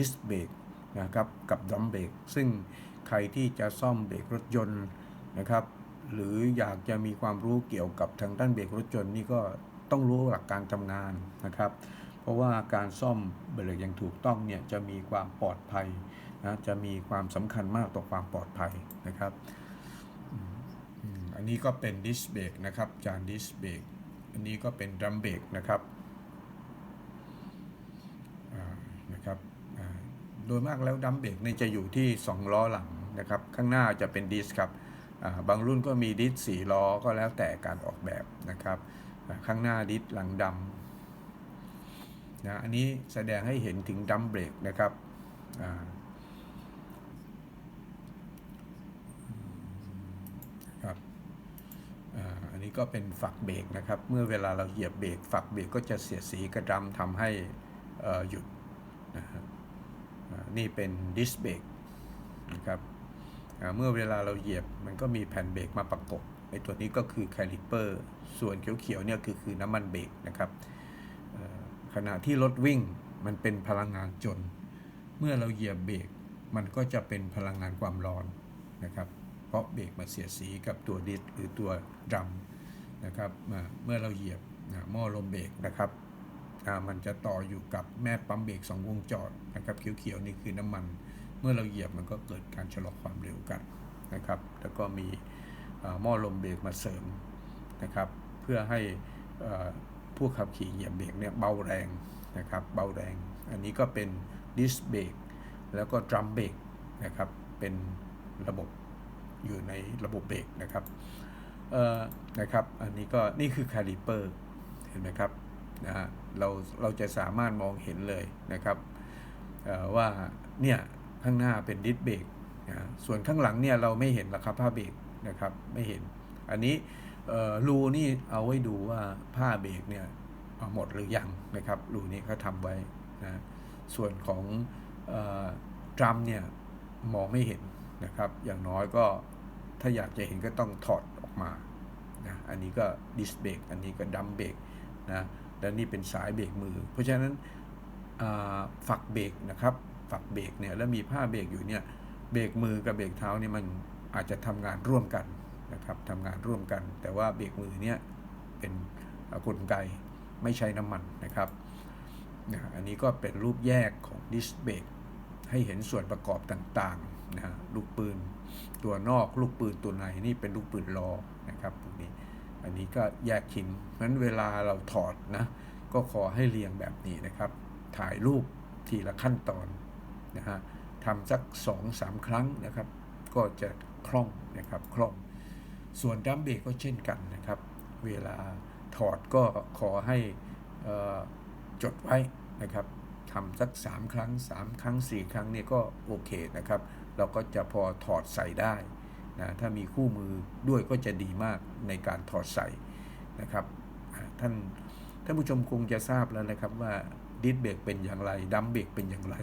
ดิสเบรกนะครับกับดัมเบรกซึ่งใครที่จะซ่อมเบรกรถยนต์นะครับหรืออยากจะมีความรู้เกี่ยวกับทางด้านเบรกรถยนต์นี่ก็ต้องรู้หลักการทำงานนะครับ เพราะว่าการซ่อมเบรกอย่างถูกต้องเนี่ยจะมีความปลอดภัยนะจะมีความสำคัญมากต่อความปลอดภัยนะครับ อันนี้ก็เป็นดิสเบรกนะครับจานดิสเบรกอันนี้ก็เป็นดัมเบรกนะครับนะครับ โดยมากแล้วดัมเบรกนี่จะอยู่ที่ 2 ล้อหลังนะครับ ข้างหน้าจะเป็นดิสครับบางรุ่นก็มีดิส4ล้อก็แล้วแต่การออกแบบนะครับ ข้างหน้าดิสหลังดำนะอันนี้แสดงให้เห็นถึงดัมเบรกนะครับครับอันนี้ก็เป็นฝักเบรกนะครับ เมื่อเวลาเราเหยียบเบรกฝักเบรกก็จะเสียดสีกระดำทำให้หยุดนะฮะอ่า นี่เป็นดิสเบรกนะครับเมื่อเวลาเราเหยียบมันก็มีแผ่นเบรกมาประกบไอ้ตัวนี้ก็คือแคลิปเปอร์ส่วนเขียวๆเนี่ยคือคือน้ำมันเบรกนะครับขณะที่รถวิ่งมันเป็นพลังงานจน เมื่อเราเหยียบเบรกมันก็จะเป็นพลังงานความร้อนนะครับ เพราะเบรกมาเสียดสีกับตัวดิสหรือตัวดรัมนะครับเมื่อเราเหยียบหม้อลมเบรกนะครับ มันจะต่ออยู่กับแม่ปั๊มเบรกสองวงจรนะครับเขียวๆนี่คือน้ำมัน เมื่อเราเหยียบมันก็เกิดการชะลอความเร็วกันนะครับ แล้วก็มีหม้อลมเบรกมาเสริมนะครับ เพื่อให้ผู้ขับขี่เหยียบเบรกเนี่ยเบาแรงนะครับ เบาแรง อันนี้ก็เป็นดิสเบรกแล้วก็ดรัมเบรกนะครับ เป็นระบบอยู่ในระบบเบรกนะครับนะครับ อันนี้ก็นี่คือคาลิเปอร์ เห็นไหมครับนะฮะ เราเราจะสามารถมองเห็นเลยนะครับว่าเนี่ยข้างหน้าเป็นดิสเบรกนะส่วนข้างหลังเนี่ยเราไม่เห็นหรอกครับผ้าเบรกนะครับไม่เห็น อันนี้รูนี่เอาไว้ดูว่าผ้าเบรกเนี่ยหมดหรือยังนะครับรูนี้เขาทำไว้นะส่วนของออดรัมเนี่ยมองไม่เห็นนะครับ อย่างน้อยก็ถ้าอยากจะเห็นก็ต้องถอดออกมานะอันนี้ก็ดิสเบรกอันนี้ก็ดัมเบรกนะ และนี่เป็นสายเบรกมือ เพราะฉะนั้นฝักเบรกนะครับฝักเบรกเนี่ยแล้วมีผ้าเบรกอยู่เนี่ยเบรกมือกับเบรกเท้านี่มันอาจจะทำงานร่วมกันนะครับทำงานร่วมกัน แต่ว่าเบรกมือเนี่ยเป็นกลไกไม่ใช้น้ำมันนะครับนะอันนี้ก็เป็นรูปแยกของดิสเบรกให้เห็นส่วนประกอบต่างๆนะลูกปืนตัวนอกลูกปืนตัวในนี่เป็นลูกปืนรอนะครับ อันนี้ก็แยกชิ้นเพราะฉะนั้นเวลาเราถอดนะ ก็ขอให้เรียงแบบนี้นะครับ ถ่ายรูปทีละขั้นตอนนะฮะทำสักสองสามครั้งนะครับ ก็จะคล่องนะครับคล่อง ส่วนดัมเบรกก็เช่นกันนะครับ เวลาถอดก็ขอให้เอ่อจดไว้นะครับทำสัก 3 ครั้ง 3 ครั้ง 4 ครั้งเนี่ยก็โอเคนะครับ เราก็จะพอถอดใส่ได้ นะถ้ามีคู่มือด้วยก็จะดีมากในการถอดใส่นะครับท่านท่านผู้ชมคงจะทราบแล้วนะครับว่าดิสเบรกเป็นอย่างไรดัมเบรกเป็นอย่างไร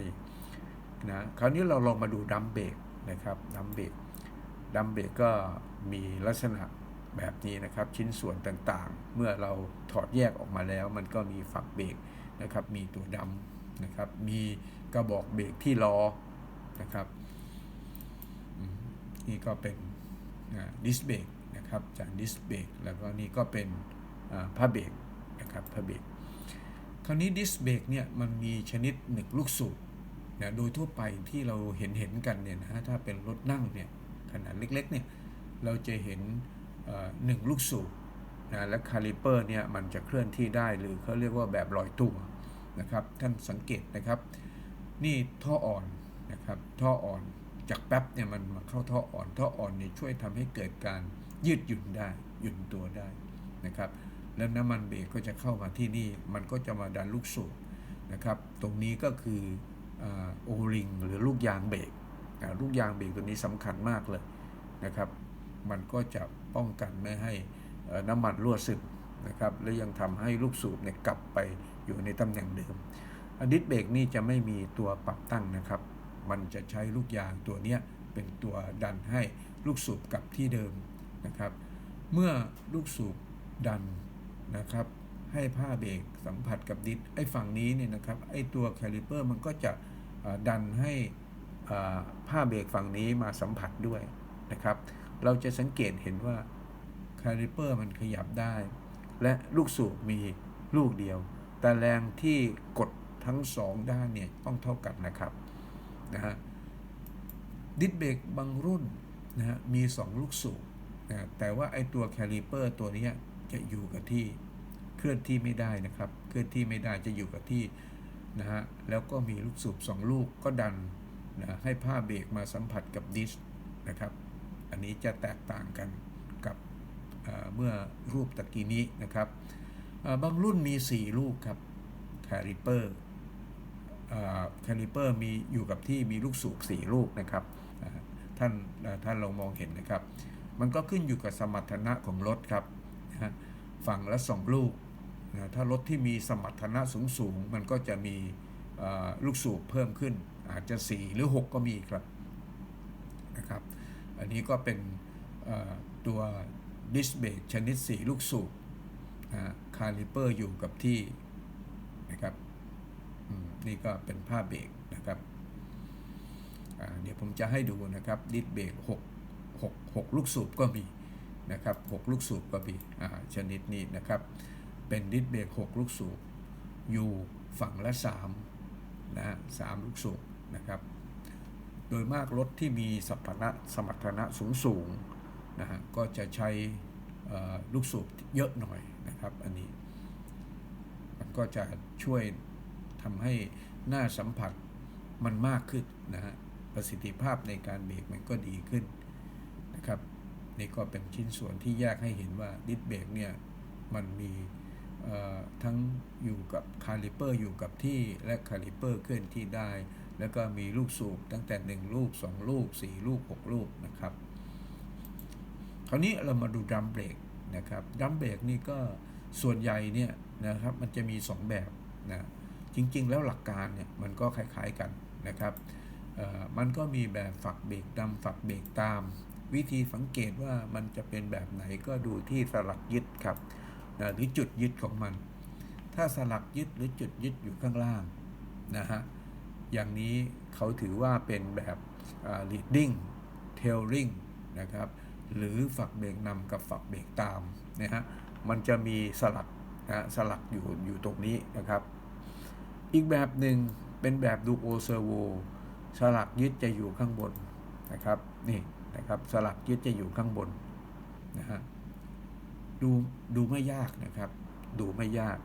นะคราวนี้เราลองมาดูดัมเบรกนะครับดัมเบรกดัมเบรกก็มีลักษณะแบบนี้นะครับชิ้นส่วนต่างๆ เมื่อเราถอดแยกออกมาแล้ว มันก็มีฝักเบรกนะครับ มีตัวดำนะครับ มีกระบอกเบรกที่ล้อนะครับ นี่ก็เป็นดิสเบรกนะครับจากดิสเบรกแล้วก็นี่ก็เป็นผ้าเบรกนะครับผ้าเบรกคราวนี้ดิสเบรกเนี่ยมันมีชนิดหนึ่งลูกสูบนะโดยทั่วไปที่เราเห็นเห็นกันเนี่ยนะฮะถ้าเป็นรถนั่งเนี่ยขนาดเล็กๆเนี่ยเราจะเห็นหนึ่งลูกสูบนะและคาลิเปอร์เนี่ยมันจะเคลื่อนที่ได้หรือเขาเรียกว่าแบบลอยตัวนะครับท่านสังเกตนะครับ นี่ท่ออ่อนนะครับท่ออ่อน จากแป๊บเนี่ยมันมาเข้าท่ออ่อนท่ออ่อนเนี่ยช่วยทำให้เกิดการยืดหยุ่นได้หยุ่นตัวได้นะครับ แล้วน้ำมันเบรกก็จะเข้ามาที่นี่ มันก็จะมาดันลูกสูบนะครับ ตรงนี้ก็คือโอริงหรือลูกยางเบรกลูกยางเบรกตัวนี้สำคัญมากเลยนะครับ มันก็จะป้องกันไม่ให้น้ำมันรั่วซึมนะครับและยังทำให้ลูกสูบเนี่ยกลับไปอยู่ในตำแหน่งเดิมอดิสเบรกนี่จะไม่มีตัวปรับตั้งนะครับ มันจะใช้ลูกยางตัวนี้เป็นตัวดันให้ลูกสูบกลับที่เดิมนะครับ เมื่อลูกสูบดันนะครับ ให้ผ้าเบรกสัมผัสกับดิสไอ้ฝั่งนี้เนี่ยนะครับไอ้ตัวแคลิเปอร์มันก็จะดันให้ผ้าเบรกฝั่งนี้มาสัมผัสด้วยนะครับ เราจะสังเกตเห็นว่าคาลิเปอร์มันขยับได้ และลูกสูบมีลูกเดียว แต่แรงที่กดทั้งสองด้านเนี่ยต้องเท่ากันนะครับ นะฮะดิสเบรกบางรุ่นนะฮะมี 2 ลูกสูบนะแต่ว่าไอตัวแคลิเปอร์ตัวนี้จะอยู่กับที่เคลื่อนที่ไม่ได้นะครับ เคลื่อนที่ไม่ได้จะอยู่กับที่นะฮะแล้วก็มีลูกสูบ 2 ลูกก็ดันนะให้ผ้าเบรกมาสัมผัสกับดิสนะครับ อันนี้จะแตกต่างกันกับเมื่อรูปตะกี้นี้นะครับบางรุ่นมี 4 ลูกครับแคลิเปอร์ คาลิเปอร์มีอยู่กับที่มีลูกสูบ4ลูกนะครับท่านท่านลองมองเห็นนะครับ มันก็ขึ้นอยู่กับสมรรถนะของรถครับฝั่งละ2ลูกนะถ้ารถที่มีสมรรถนะสูงสูงๆมันก็จะมีลูกสูบเพิ่มขึ้น อาจจะ 4 หรือ 6 ก็มีครับนะครับ อันนี้ก็เป็นตัวดิสเบรกชนิด 4 ลูกสูบคาลิเปอร์อยู่กับที่นะครับ นี่ก็เป็นผ้าเบรกนะครับ เดี๋ยวผมจะให้ดูนะครับดิสเบรก6 6 6ลูกสูบก็มีนะครับ6ลูกสูบก็มีชนิดนี้นะครับ เป็นดิสเบรก6ลูกสูบอยู่ฝั่งละ3นะฮะ3ลูกสูบนะครับ โดยมากรถที่มีสมรรถนะสมรรถนะสูงสูงนะฮะก็จะใช้ลูกสูบเยอะหน่อยนะครับ อันนี้ มันก็จะช่วย ทำให้หน้าสัมผัสมันมากขึ้นนะฮะประสิทธิภาพในการเบรกมันก็ดีขึ้นนะครับนี่ก็เป็นชิ้นส่วนที่แยกให้เห็นว่าดิสเบรกเนี่ยมันมีทั้งอยู่กับคาลิเปอร์อยู่กับที่และคาลิเปอร์เคลื่อนที่ได้ แล้วก็มีลูกสูบตั้งแต่ 1 ลูก 2 ลูก 4 ลูก 6 ลูกนะครับ คราวนี้เรามาดูดรัมเบรกนะครับดรัมเบรกนี่ก็ส่วนใหญ่เนี่ยนะครับมันจะมี 2 แบบนะ จริง ๆ แล้วหลักการเนี่ยมันก็คล้ายๆกันนะครับมันก็มีแบบฝักเบรกดำฝักเบรกตาม วิธีสังเกตว่ามันจะเป็นแบบไหนก็ดูที่สลักยึดครับนะหรือจุดยึดของมัน ถ้าสลักยึดหรือจุดยึดอยู่ข้างล่างนะฮะอย่างนี้เขาถือว่าเป็นแบบ leading tailing นะครับหรือฝักเบรกนำกับฝักเบรกตามนะฮะมันจะมีสลักนะสลักอยู่อยู่ตรงนี้นะครับ อีกแบบหนึ่งเป็นแบบดูโอเซอร์โวสลักยึดจะอยู่ข้างบนนะครับนี่นะครับสลักยึดจะอยู่ข้างบนนะฮะดูดูไม่ยากนะครับ ดูไม่ยาก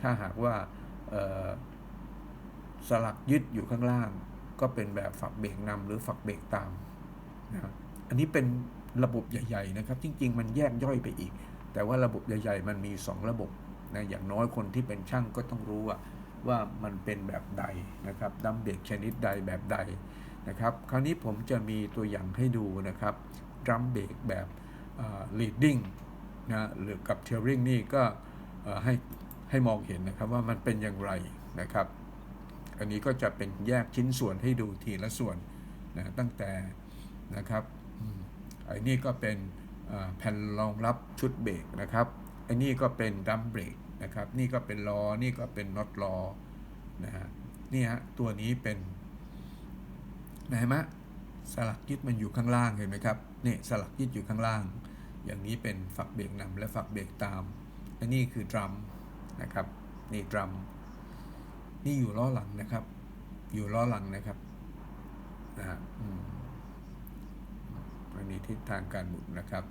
ถ้าหากว่าสลักยึดอยู่ข้างล่าง ก็เป็นแบบฝักเบรกนำหรือฝักเบรกตามนะครับอันนี้เป็นระบบใหญ่ ๆ นะครับ จริง ๆ มันแยกย่อยไปอีก แต่ว่าระบบใหญ่ ๆ มันมี 2 ระบบนะอย่างน้อยคนที่เป็นช่างก็ต้องรู้ว่า ว่ามันเป็นแบบใดนะครับดัมเบรกชนิดใดแบบใดนะครับคราวนี้ผมจะมีตัวอย่างให้ดูนะครับดัมเบรกแบบ leading นะหรือกับ tailing นี่ก็ให้ให้มองเห็นนะครับว่ามันเป็นอย่างไรนะครับ อันนี้ก็จะเป็นแยกชิ้นส่วนให้ดูทีละส่วนนะตั้งแต่นะครับอืมไอ้นี่ก็เป็นแผ่นรองรับชุดเบรกนะครับไอ้นี่ก็เป็นดัมเบรก นะครับ นี่ก็เป็นล้อนี่ก็เป็นน็อตล้อนะฮะนี่ฮะตัวนี้เป็นนะเห็นไหมสลักยึดมันอยู่ข้างล่างเห็นไหมครับนี่สลักยึดอยู่ข้างล่าง อย่างนี้เป็นฝักเบรกนำและฝักเบรกตามและนี่คือดรัมนะครับนี่ดรัมนี่อยู่ล้อหลังนะครับ อยู่ล้อหลังนะครับนะฮะอันนี้ทิศทางการหมุนนะครับ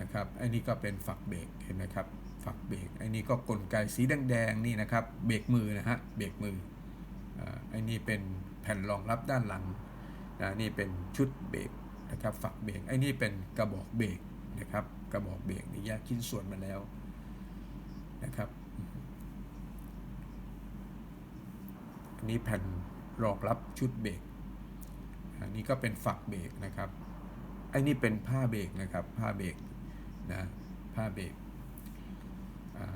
นะครับ อันนี้ก็เป็นฝักเบรกเห็นไหมครับ ฝักเบรกอันนี้ก็กลไกสีแดงๆนี่นะครับ เบรกมือนะฮะเบรกมืออันนี้เป็นแผ่นรองรับด้านหลังนะนี่เป็นชุดเบรกนะครับฝักเบรกไอ้นี่เป็นกระบอกเบรกนะครับ กระบอกเบรกนี่แยกชิ้นส่วนมาแล้วนะครับอันนี้แผ่นรองรับชุดเบรกอันนี้ก็เป็นฝักเบรกนะครับไอ้นี่เป็นผ้าเบรกนะครับ ผ้าเบรกนะผ้าเบรก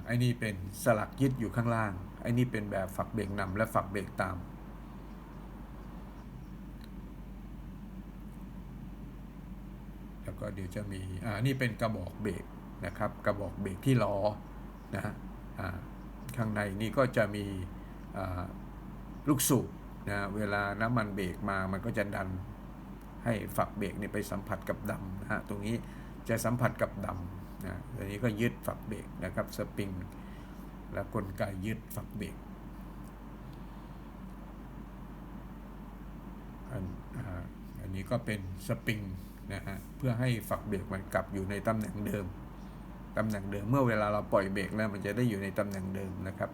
ไอ้นี่เป็นสลักยึดอยู่ข้างล่าง ไอ้นี่เป็นแบบฝักเบรกนำและฝักเบรกตาม แล้วก็เดี๋ยวจะมี อ่า นี่เป็นกระบอกเบรกนะครับ กระบอกเบรกที่ล้อนะฮะอ่าข้างในนี่ก็จะมีอ่าลูกสูบนะเวลาน้ำมันเบรกมามันก็จะดันให้ฝักเบรกเนี่ยไปสัมผัสกับดำนะฮะตรงนี้จะสัมผัสกับดำ นะตัวนี้ก็ยึดฝักเบรกนะครับสปริงและกลไกยึดฝักเบรกอันอันนี้ก็เป็นสปริงนะฮะเพื่อให้ฝักเบรกมันกลับอยู่ในตำแหน่งเดิมตำแหน่งเดิมเมื่อเวลาเราปล่อยเบรกแล้วมันจะได้อยู่ในตำแหน่งเดิมนะครับ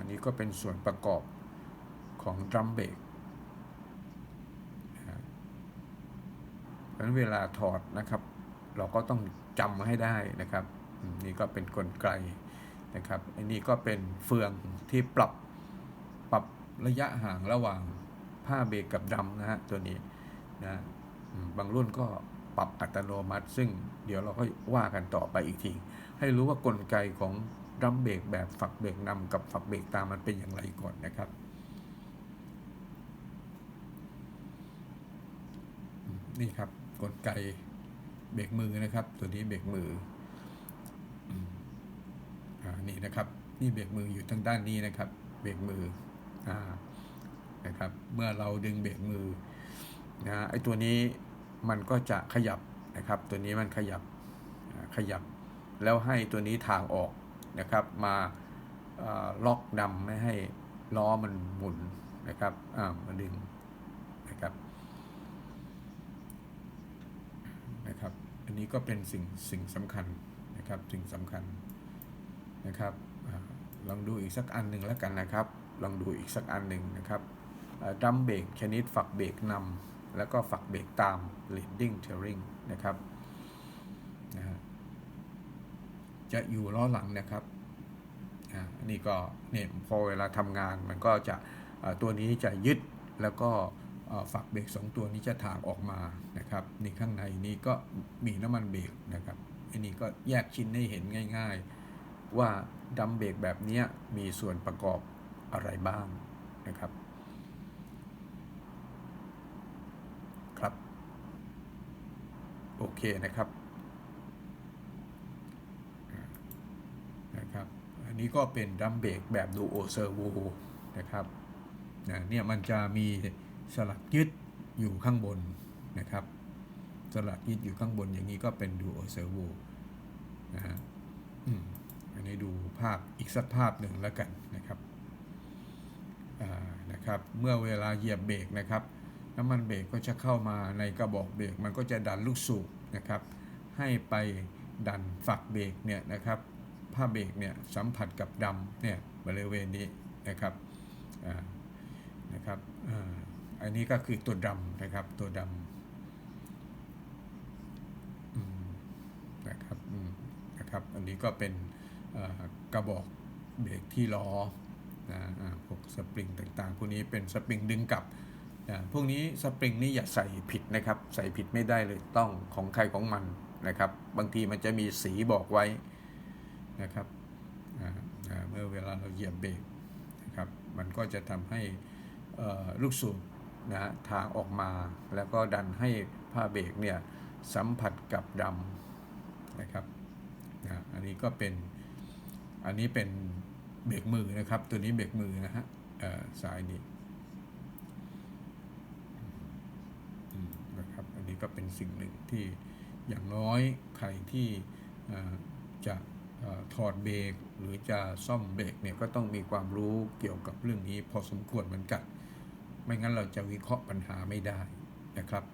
อันนี้ก็เป็นส่วนประกอบของดรัมเบรกนะฮะ เพราะนั้นเวลาถอดนะครับ เราก็ต้องจำให้ได้นะครับ นี่ก็เป็นกลไกนะครับอันนี้ก็เป็นเฟืองที่ปรับปรับระยะห่างระหว่างผ้าเบรกกับดำนะฮะตัวนี้นะบางรุ่นก็ปรับอัตโนมัติ ซึ่งเดี๋ยวเราก็ว่ากันต่อไปอีกที ให้รู้ว่ากลไกของดัมเบรกแบบฝักเบรกนำกับฝักเบรกตามมันเป็นอย่างไรก่อนนะครับ นี่ครับ กลไกเบรกมือนะครับ ตัวนี้เบรกมืออ่านี่นะครับ นี่เบรกมืออยู่ทางด้านนี้นะครับ เบรกมืออ่านะครับ เมื่อเราดึงเบรกมือนะไอ้ตัวนี้มันก็จะขยับนะครับ ตัวนี้มันขยับขยับ แล้วให้ตัวนี้ทางออกนะครับ มาอ่าล็อกดำไม่ให้ล้อมันหมุนนะครับอ่ามาดึงนะครับ นี้ก็เป็นสิ่งสิ่งสำคัญนะครับสิ่งสำคัญนะครับอลองดูอีกสักอันหนึ่งแล้วกันนะครับ ลองดูอีกสักอันหนึ่งนะครับดัมเบรกชนิดฝักเบรกนำแล้วก็ฝักเบรกตาม leading steering นะครับนะฮะจะอยู่ล้อหลังนะครับอันนี้ก็เนี่ยพอเวลาทำงานมันก็จะตัวนี้จะยึดแล้วก็ ฝักเบรกสองตัวนี้จะถางออกมานะครับนี่ข้างในนี้ก็มีน้ำมันเบรกนะครับอันนี้ก็แยกชิ้นให้เห็นง่าย ๆ ว่าดัมเบรกแบบนี้มีส่วนประกอบอะไรบ้างนะครับครับโอเคนะครับนะครับ อันนี้ก็เป็นดัมเบรกแบบดูโอเซอร์โวนะครับเนี่ยมันจะมี สลักยึดอยู่ข้างบนนะครับ สลักยึดอยู่ข้างบนอย่างนี้ก็เป็นดูโอเซอร์โวนะฮะอันนี้ดูภาพอีกสักภาพหนึ่งแล้วกันนะครับอ่านะครับเมื่อเวลาเหยียบเบรกนะครับ น้ำมันเบรกก็จะเข้ามาในกระบอกเบรกมันก็จะดันลูกสูบนะครับ ให้ไปดันฝักเบรกเนี่ยนะครับผ้าเบรกเนี่ยสัมผัสกับดำเนี่ยบริเวณนี้นะครับอ่านะครับ อันนี้ก็คือตัวดำนะครับตัวดำนะครับนะครับ อันนี้ก็เป็นกระบอกเบรกที่ล้อนะพวกสปริงต่างๆ พวกนี้เป็นสปริงดึงกลับอ่าพวกนี้สปริงนี่อย่าใส่ผิดนะครับ ใส่ผิดไม่ได้เลยต้องของใครของมันนะครับ บางทีมันจะมีสีบอกไว้นะครับเมื่อเวลาเราเหยียบเบรกนะครับ มันก็จะทำให้ลูกสูบ นะฮะทางออกมาแล้วก็ดันให้ผ้าเบรกเนี่ยสัมผัสกับดำนะครับนะอันนี้ก็เป็นอันนี้เป็นเบรกมือนะครับ ตัวนี้เบรกมือนะฮะสายนี้นะครับอันนี้ก็เป็นสิ่งหนึ่งที่อย่างน้อยใครที่จะถอดเบรกหรือจะซ่อมเบรกเนี่ยก็ต้องมีความรู้เกี่ยวกับเรื่องนี้พอสมควรเหมือนกัน ไม่งั้นเราจะวิเคราะห์ปัญหาไม่ได้นะครับ